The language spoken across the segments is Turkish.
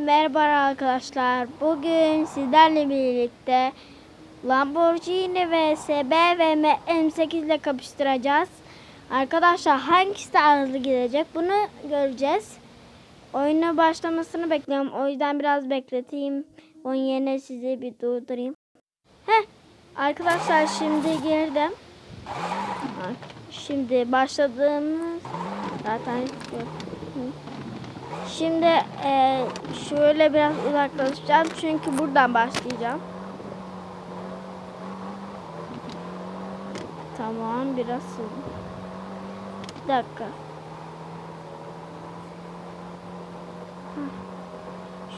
Merhaba arkadaşlar. Bugün sizlerle birlikte Lamborghini vs BMW M8 ile kapıştıracağız. Arkadaşlar hangisi daha hızlı gidecek bunu göreceğiz. Oyuna başlamasını bekliyorum. O yüzden biraz bekleteyim. Onun yerine sizi bir durdurayım. Heh. Arkadaşlar şimdi girdim. Şimdi başladığımız zaten yok. Şimdi e, şöyle biraz uzaklaşacağım çünkü buradan başlayacağım. Tamam biraz. Bir dakika.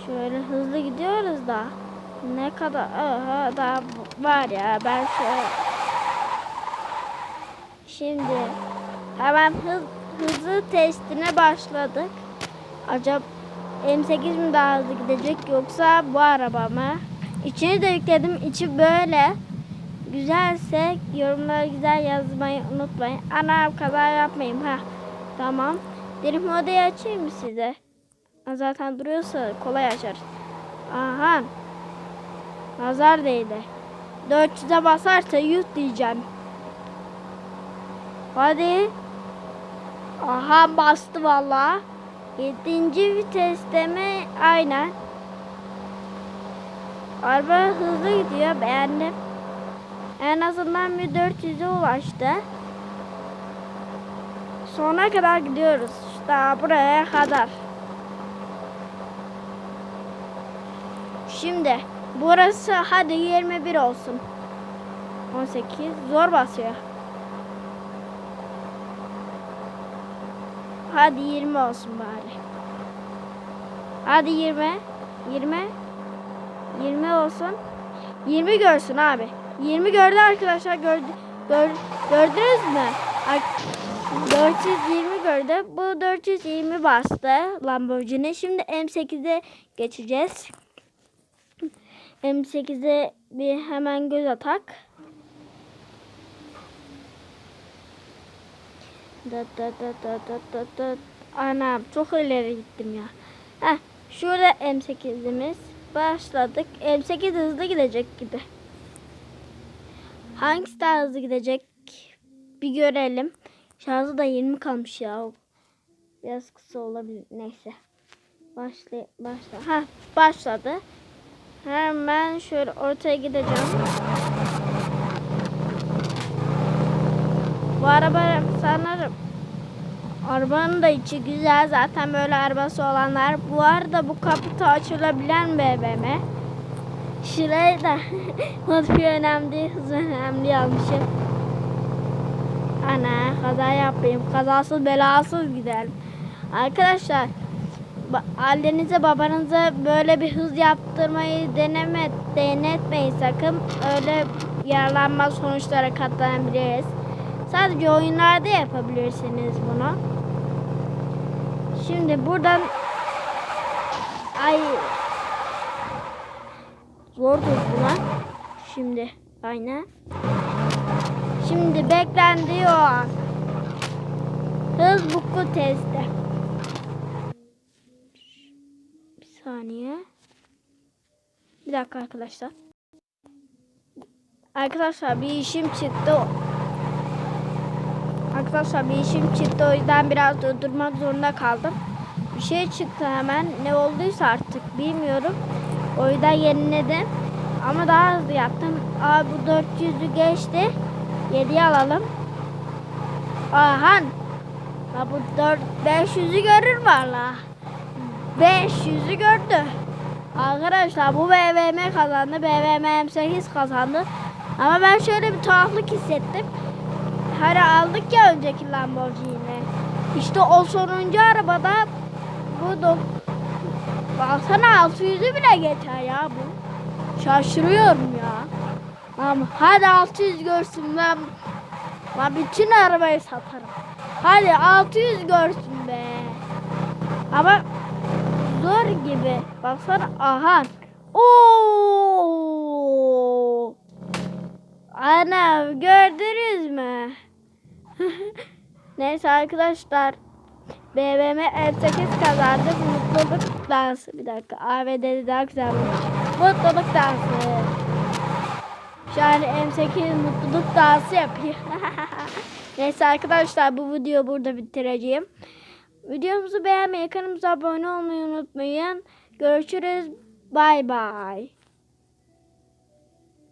Şöyle hızlı gidiyoruz da ne kadar aha, daha var ya ben şöyle şimdi hemen hız, hızlı testine başladık. Acaba M8 mi daha hızlı gidecek yoksa bu araba mı? İçini de yükledim. İçi böyle. Güzelse yorumlara güzel yazmayı unutmayın. Ana kaza yapmayayım ha. Tamam. Drift modayı açayım mı size? Zaten duruyorsa kolay açar. Aha. Nazar değdi. 400'e basarsa 100 diyeceğim. Hadi. Aha bastı vallahi. Yedinci viteste mi? Aynen. Araba hızlı gidiyor. Beğendim. En azından bir 400'e ulaştı. Sona kadar gidiyoruz. İşte buraya kadar. Şimdi burası hadi 21 olsun. 18 zor basıyor. Hadi 20 olsun bari. Hadi 20. 20. 20 olsun. 20 görsün abi. 20 gördü arkadaşlar. Gördü, gör, gördünüz mü? Ar- 420 gördü. Bu 420 bastı Lamborghini. Şimdi M8'e geçeceğiz. M8'e bir hemen göz atak. Da da da da da da da. Anam çok ileri gittim ya. Heh, şurada M8'imiz. Başladık. M8 hızlı gidecek gibi. Hangisi daha hızlı gidecek? Bir görelim. Şarjı da 20 kalmış ya. Biraz kısa olabilir. Neyse. Başla, başla. Ha, başladı. Hemen şöyle ortaya gideceğim. Bu araba sanırım arabanın da içi güzel. Zaten böyle arabası olanlar. Bu arada bu kaputu açılabilen BMW. Şurayı da modifiye önemli, hız önemli yazmışım. Ana kaza yapayım. Kazasız belasız gidelim. Arkadaşlar annenize babanıza böyle bir hız yaptırmayı deneme, denetmeyin sakın. Öyle yaralanma sonuçlara katlanabiliriz. Sadece oyunlarda yapabilirsiniz bunu. Şimdi buradan ay zor buna. Şimdi aynen. Şimdi beklendi o an. Hız buku testi. Bir saniye. Bir dakika arkadaşlar. Arkadaşlar bir işim çıktı. Arkadaşlar bir işim çıktı o yüzden biraz durdurmak zorunda kaldım. Bir şey çıktı hemen ne olduysa artık bilmiyorum. O yüzden yeniledim. Ama daha hızlı yaptım. Aa bu 400'ü geçti. 7'yi alalım. Aha. Ha bu 4 500'ü görür valla. 500'ü gördü. Arkadaşlar bu BVM kazandı. BVM M8 kazandı. Ama ben şöyle bir tuhaflık hissettim. Hani aldık ya önceki Lamborghini. İşte o sonuncu arabada bu da baksana 600'ü bile geçer ya bu. Şaşırıyorum ya. Ama hadi 600 görsün ben ben bütün arabayı satarım. Hadi 600 görsün be. Ama zor gibi. Baksana aha. Oo! Ana gördünüz mü? Neyse arkadaşlar. BMW M8 kazandı. Mutluluk dansı. Bir dakika. ABD'de daha güzelmiş. Mutluluk dansı. An M8 mutluluk dansı yapıyor. Neyse arkadaşlar bu videoyu burada bitireceğim. Videomuzu beğenmeyi, kanalımıza abone olmayı unutmayın. Görüşürüz. Bay bay.